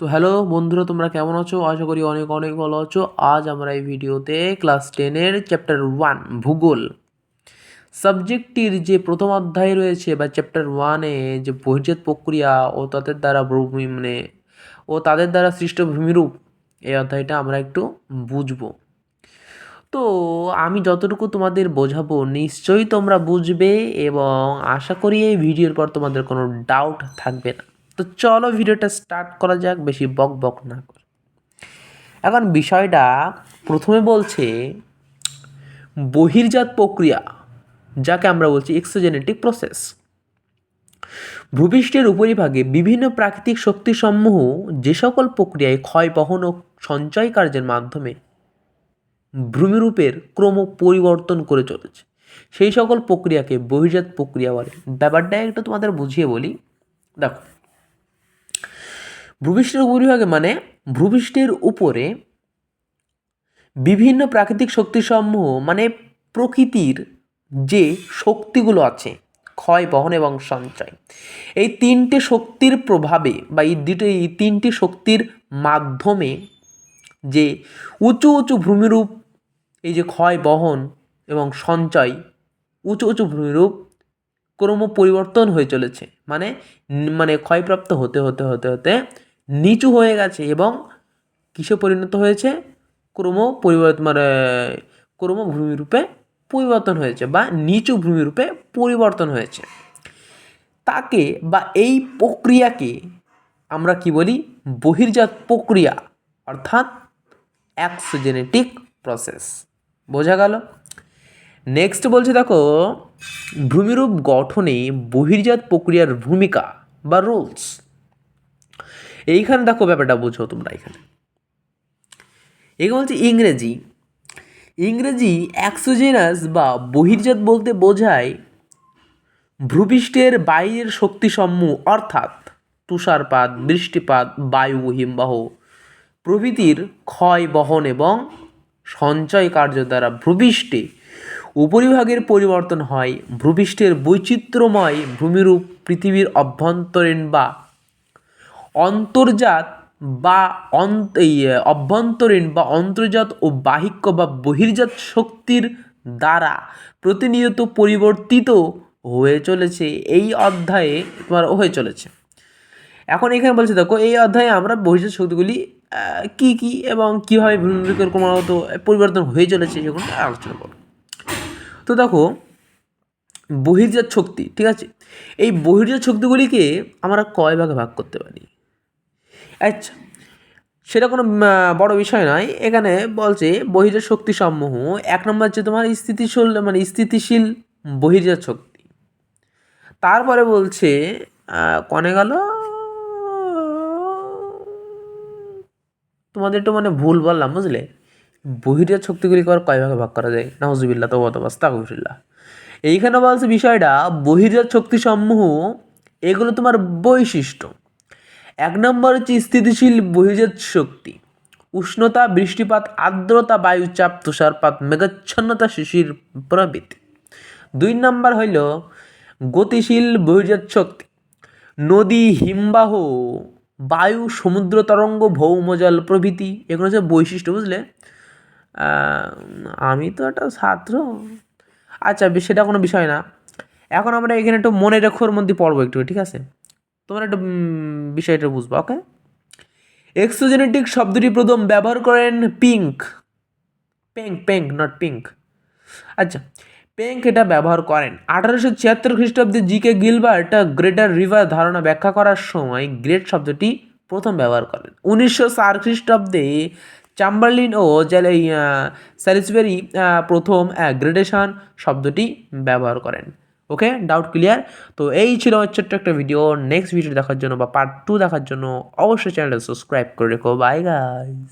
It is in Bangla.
তো হ্যালো বন্ধুরা, তোমরা কেমন আছো? আশা করি অনেক অনেক ভালো আছো। আজ আমরা এই ভিডিওতে ক্লাস টেনের চ্যাপ্টার ওয়ান ভূগোল। সাবজেক্টটির যে প্রথম অধ্যায় রয়েছে বা চ্যাপ্টার ওয়ানে যে বহির্জাত প্রক্রিয়া ও তাদের দ্বারা ভূমি মানে ও তাদের দ্বারা সৃষ্ট ভূমিরূপ, এই অধ্যায়টা আমরা একটু বুঝব। তো আমি যতটুকু তোমাদের বোঝাবো, নিশ্চয়ই তোমরা বুঝবে এবং আশা করি এই ভিডিওর পর তোমাদের কোনো ডাউট থাকবে না। তো চলো ভিডিওটা স্টার্ট করা যাক, বেশি বক বক না করে। এখন বিষয়টা প্রথমে বলছে, বহির্জাত প্রক্রিয়া, যাকে আমরা বলছি এক্সোজেনেটিক প্রসেস ভূপৃষ্ঠের উপরিভাগে বিভিন্ন প্রাকৃতিক শক্তিসমূহ যে সকল প্রক্রিয়ায় ক্ষয়, বহন ও সঞ্চয় কার্যের মাধ্যমে ভূমিরূপের ক্রম পরিবর্তন করে চলেছে। সেই সকল প্রক্রিয়াকে বহির্জাত প্রক্রিয়া বলে। ব্যাপারটা একটু তোমাদের বুঝিয়ে বলি। দেখো ভূপৃষ্ঠের উপরিভাগে মানে ভূপৃষ্ঠের উপরে বিভিন্ন প্রাকৃতিক শক্তিসমূহ মানে প্রকৃতির যে শক্তিগুলো আছে, ক্ষয়, বহন এবং সঞ্চয়, এই তিনটে শক্তির প্রভাবে বা এই দুটো, এই তিনটি শক্তির মাধ্যমে যে উঁচু উঁচু ভূমিরূপ, এই যে ক্ষয়, বহন এবং সঞ্চয়, উঁচু উঁচু ভূমিরূপ ক্রম পরিবর্তন হয়ে চলেছে। মানে মানে ক্ষয়প্রাপ্ত হতে হতে হতে হতে নিচু হয়ে গেছে এবং কিসে পরিণত হয়েছে? ক্রম পরিবর্তন মানে ক্রম ভূমিরূপে পরিবর্তন হয়েছে বা নিচু ভূমিরূপে পরিবর্তন হয়েছে। তাকে বা এই প্রক্রিয়াকে আমরা কি বলি? বহির্জাত প্রক্রিয়া, অর্থাৎ অ্যাক্সোজেনেটিক প্রসেস বোঝা গেল? নেক্সট বলছে, দেখো, ভূমিরূপ গঠনে বহির্জাত প্রক্রিয়ার ভূমিকা বা রুলস এইখানে দেখো ব্যাপারটা বুঝো তোমরা এখানে। এখানে বলছে ইংরেজি। ইংরেজি অ্যাক্সোজেনাস বা বহির্জাত বলতে বোঝায় ভূপৃষ্ঠের বাইরের শক্তিসমূহ, অর্থাৎ তুষারপাত, বৃষ্টিপাত, বায়ু হিমবাহ প্রভৃতির ক্ষয় বহন এবং সঞ্চয় কার্য দ্বারা ভূপৃষ্ঠে উপরিভাগের পরিবর্তন হয়। ভূপৃষ্ঠের বৈচিত্র্যময় ভূমিরূপ পৃথিবীর অভ্যন্তরীণ বা অন্তর্জাত বা অভ্যন্তরীণ বা অন্তর্জাত ও বাহিক্য বা বহির্জাত শক্তির দ্বারা প্রতিনিয়ত পরিবর্তিত হয়ে চলেছে। এই অধ্যায়ে তোমার হয়ে চলেছে। এখন এখানে বলছে, দেখো, এই অধ্যায়ে আমরা বহির্জাত শক্তিগুলি কি কি এবং কীভাবে ভূমিরূপের ক্রমাগত পরিবর্তন হয়ে চলেছে সেগুলো আলোচনা করো তো দেখো, বহির্জাত শক্তি, ঠিক আছে? এই বহির্জাত শক্তিগুলিকে আমরা কয় ভাগে ভাগ করতে পারি? আচ্ছা সেটা কোনো বড় বিষয় নয়। এখানে বলছে বহির্জাত শক্তি সমূহ, এক নম্বর হচ্ছে তোমার স্থিতিশীল মানে স্থিতিশীল বহির্জাত শক্তি। তারপরে বলছে কনে গেল? তোমাদের একটু মানে ভুল বললাম, বুঝলে? বহির্জাত শক্তিগুলি কর, কয় ভাগে ভাগ করা যায়? নাহজুবিল্লা তো অতবাস তাকুফিল্লা এইখানে বলছে বিষয়টা বহির্জাত শক্তিসমূহ এগুলো তোমার বৈশিষ্ট্য। এক নম্বর হচ্ছে স্থিতিশীল বহির্জাত শক্তি। উষ্ণতা, বৃষ্টিপাত, আর্দ্রতা, বায়ুচাপ, তুষারপাত, মেঘাচ্ছন্নতা, শিশির প্রভৃতি। দুই নম্বর হইল গতিশীল বহির্জাত শক্তি। নদী, হিমবাহ, বায়ু, সমুদ্র, তরঙ্গ, ভৌমজল প্রভৃতি, এগুলো হচ্ছে বৈশিষ্ট্য, বুঝলে? আমি তো একটা ছাত্র। আচ্ছা সেটা কোনো বিষয় না। এখন আমরা এখানে একটু মনে রেখোর মধ্যে পড়ব একটু, ঠিক আছে? তোমরা একটু বিষয়টা বুঝব ওকে এক্সোজেনেটিক শব্দটি প্রথম ব্যবহার করেন pink penk penk not pink আচ্ছা পেঙ্ক এটা ব্যবহার করেন। আঠারোশো ছিয়াত্তর খ্রিস্টাব্দে G K Gilbert greater river ধারণা ব্যাখ্যা করার সময় গ্রেট শব্দটি প্রথম ব্যবহার করেন। উনিশশো চার খ্রিস্টাব্দে চাম্বারলিন ও স্যালিসবেরি প্রথম গ্রেডেশন শব্দটি ব্যবহার করেন। ওকে ডাউট ক্লিয়ার তো এই ছিল ছোট্ট একটা ভিডিও নেক্সট ভিডিও দেখার জন্য বা পার্ট টু দেখার জন্য অবশ্যই চ্যানেলটা সাবস্ক্রাইব করে রেখো। By guys